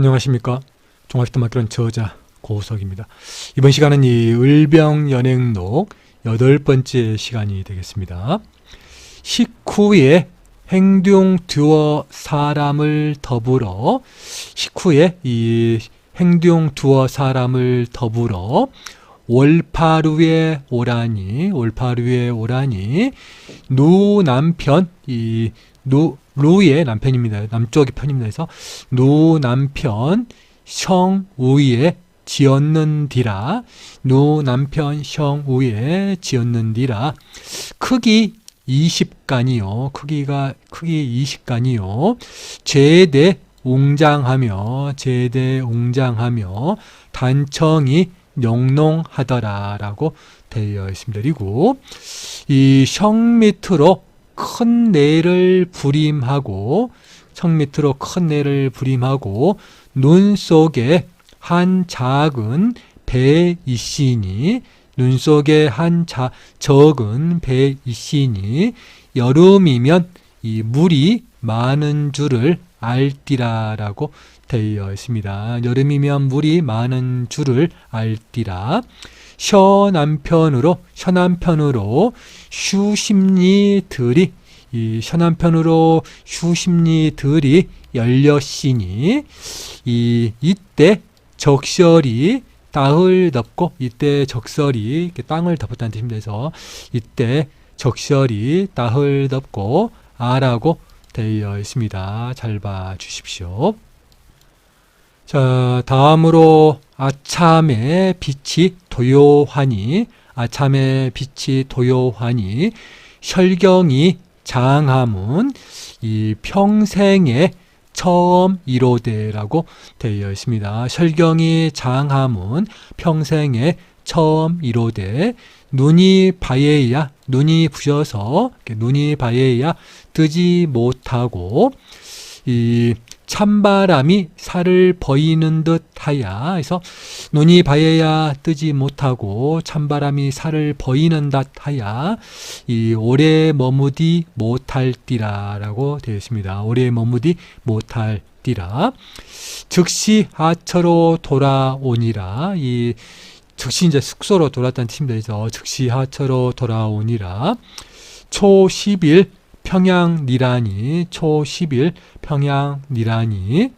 안녕하십니까. 맡기는 저자 고우석입니다. 이번 시간은 이 을병 연행록 여덟 번째 시간이 되겠습니다. 식후에 행동 두어 사람을 더불어 식후에 이 행동 두어 사람을 더불어 월파루에 오라니 월파루에 오라니 누 남편 이 누 루의 남편입니다. 남쪽의 편입니다. 그래서 누 남편 성우에 지었는디라 누 남편 성우에 지었는디라 크기 20간이요. 크기가 크기 20간이요. 제대 웅장하며 제대 웅장하며 단청이 영롱하더라라고 되어 있습니다. 그리고 이 성 밑으로 큰 내를 부림하고 성 밑으로 큰 내를 부림하고 눈 속에 한 작은 배 있으니 눈 속에 한 자, 적은 배 있으니 여름이면 이 물이 많은 줄을 알띠라라고 되어 있습니다. 여름이면 물이 많은 줄을 알띠라. 셔 남편으로 셔 남편으로 슈심리들이 이 셔남편으로 슈심리들이 열렸으니 이 이때 적설이 땅을 덮고 이때 적설이 땅을 덮었다는 뜻입니다. 그래서 이때 적설이 땅을 덮고 아라고 되어 있습니다. 잘 봐 주십시오. 자, 다음으로 아참의 빛이 도요하니 아참의 빛이 도요하니 혈경이 장함은 이 평생에 처음 이로되라고 되어 있습니다. 혈경이 장함은 평생에 처음 이로되 눈이 바에야 눈이 부셔서 눈이 바에야 뜨지 못하고 이 찬바람이 살을 버이는 듯 하야. 그래서 눈이 바에야 뜨지 못하고 찬바람이 살을 버이는 듯 하야. 이 오래 머무디 못할띠라라고 되어 있습니다. 오래 머무디 못할 띠라. 즉시 하처로 돌아오니라. 이 즉시 이제 숙소로 돌아왔다는. 그래서 즉시 하처로 돌아오니라. 초 10일 평양 니라니 초 10일 평양 니라니.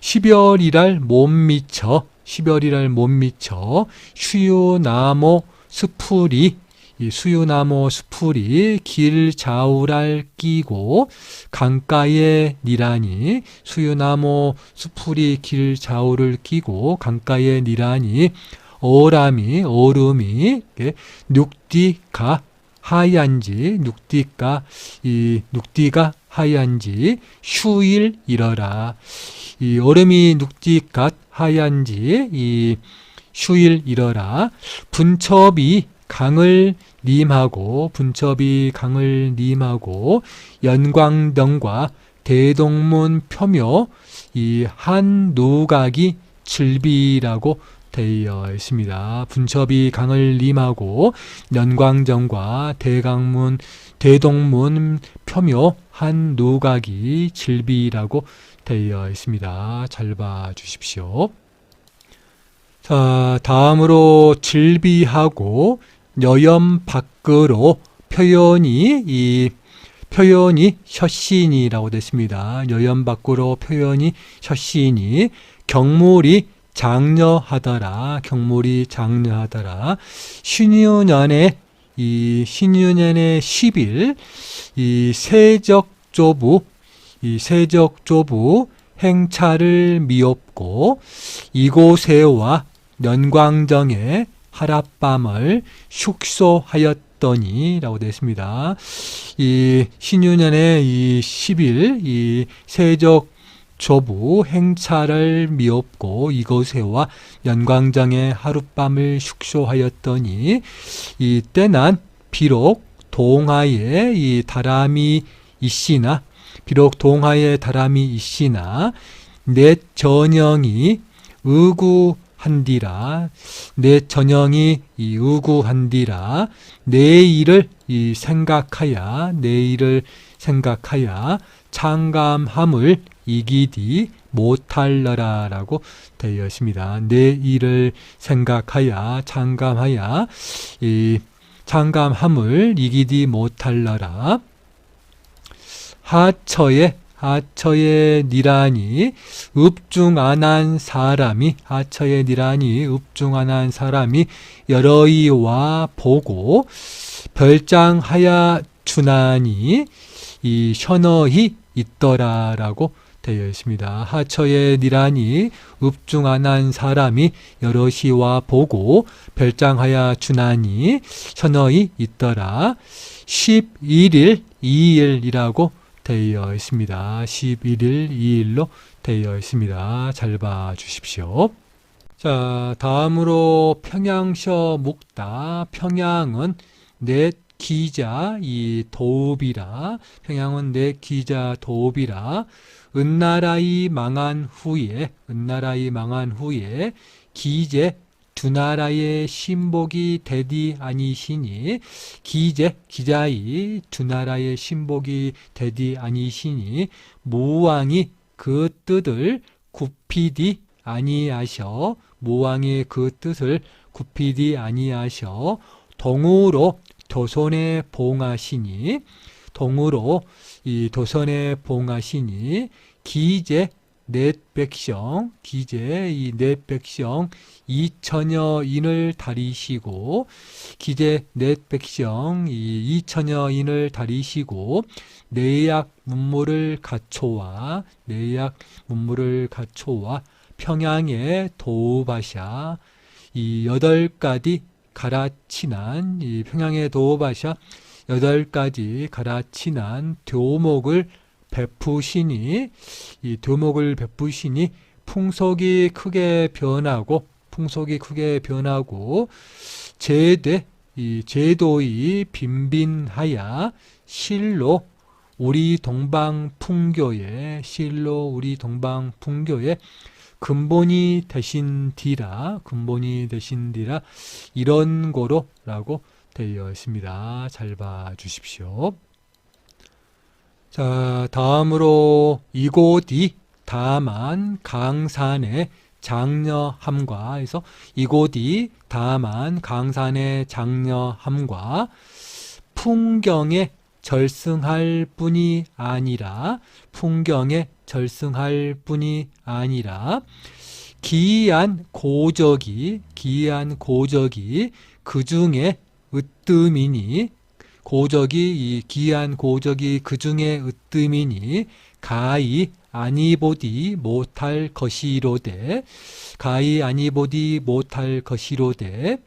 12월이랄 못 미쳐 12월이랄 못 미쳐. 수유나무 수풀이 이 수유나무 수풀이 길 좌우랄 끼고 강가에 니라니. 수유나무 수풀이 길 좌우를 끼고 강가에 니라니. 오람이 오름이 눅디가 하얀지 눅디가 이 눅디가 하얀지 휴일 일어라. 이 얼음이 눅디가 하얀지 이 휴일 일어라. 분첩이 강을 님하고 분첩이 강을 님하고 연광등과 대동문 표묘 이한 노각이 질비라고 되어 있습니다. 분첩이 강을 님하고 연광정과 대강문, 대동문 표묘 한 노각이 질비라고 되어 있습니다. 잘 봐 주십시오. 자, 다음으로 질비하고 여염 밖으로 표현이 이 표현이 셔신이라고 됐습니다. 여염 밖으로 표현이 셔신이 경물이 장려하더라. 경물이 장려하더라. 신유년에 이 신유년의 10일 이 세적조부 이 세적조부 행차를 미옵고 이곳에와 연광정에 하룻밤을 숙소하였더니 라고 되어 있습니다. 이 신유년의 이 10일 이 세적 조부 행차를 미옵고 이곳에와 연광장에 하룻밤을 숙소하였더니 이때 난 비록 동하에 이 다람이 있시나 비록 동하에 다람이 있시나 내 전형이 의구한디라 내 전형이 이 의구한디라 내 일을 이 생각하야 내 일을 생각하야 창감함을 이기디 못할러라라고 되어 있습니다. 내 일을 생각하여 창감하여 이 창감함을 이기디 못할러라. 하처에 하처에 니라니 읍중 안한 사람이 하처에 니라니 읍중 안한 사람이 여러이와 보고 별장하야 주나니 이 셔너히 있더라라고 되어 있습니다. 하처에 니라니 읍중안한 사람이 여럿이와 보고 별장하야 주나니 셔너히 있더라. 11일 2일이라고 되어 있습니다. 11일 2일로 되어 있습니다. 잘 봐 주십시오. 자, 다음으로 평양셔 묵다. 평양은 넷 기자 이 도읍이라 평양은 넷 기자 도읍이라. 은나라이 망한 후에 은나라이 망한 후에 기제 두 나라의 신복이 되디 아니시니 기제 기자이 두 나라의 신복이 되디 아니시니 무왕이 그 뜻을 굽히디 아니하셔 무왕이 그 뜻을 굽히디 아니하셔 동으로 도선에 봉하시니 동으로 이 도선에 봉하시니 기제 넷 백성 기제 이 넷 백성 이천여 인을 다리시고 기제 넷 백성 이 이천여 인을 다리시고 내약 문물을 갖춰와 내약 문물을 갖춰와 평양의 도우바샤. 이 여덟 가지 가라치난 이 평양의 도우바샤 여덟 가지 가라치난 교목을 베푸시니 이 교목을 베푸시니 풍속이 크게 변하고 풍속이 크게 변하고 제대 이 제도의 빈빈하야 실로 우리 동방 풍교에 실로 우리 동방 풍교에 근본이 되신 디라 근본이 되신 디라 이런 거로 라고 되어 있습니다. 잘 봐 주십시오. 자, 다음으로 이곳이 다만 강산의 장려함과 해서 이곳이 다만 강산의 장려함과 풍경에 절승할 뿐이 아니라 풍경에 절승할 뿐이 아니라 기이한 고적이 기이한 고적이 그 중에 으뜸이니 고적이 이 기이한 고적이 그 중에 으뜸이니 가히 아니보디 못할 것이로되 가히 아니보디 못할 것이로되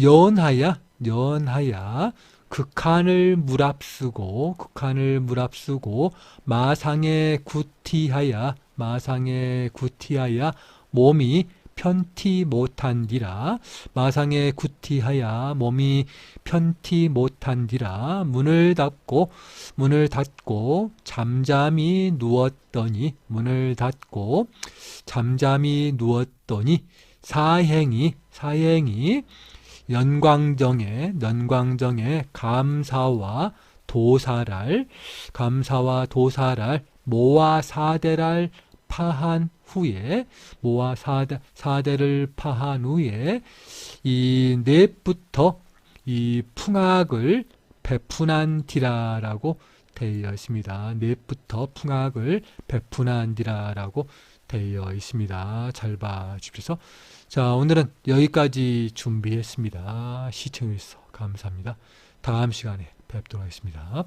연하야 연하야 극한을 무랍쓰고 극한을 무랍쓰고 마상에 구티하야 마상에 구티하야 몸이 편티 못한디라. 마상에 구티하야 몸이 편티 못한디라. 문을 닫고 문을 닫고 잠잠히 누웠더니 문을 닫고 잠잠히 누웠더니 사행이 사행이 연광정에 연광정에 감사와 도사랄 감사와 도사랄 모아 사대랄 파한 후에 모아 사대, 사대를 파한 후에 이 넷부터 이 풍악을 베푼한 디라라고 되어 있습니다. 넷부터 풍악을 베푼한 디라라고 되어 있습니다. 잘 봐주십시오. 자, 오늘은 여기까지 준비했습니다. 시청해주셔서 감사합니다. 다음 시간에 뵙도록 하겠습니다.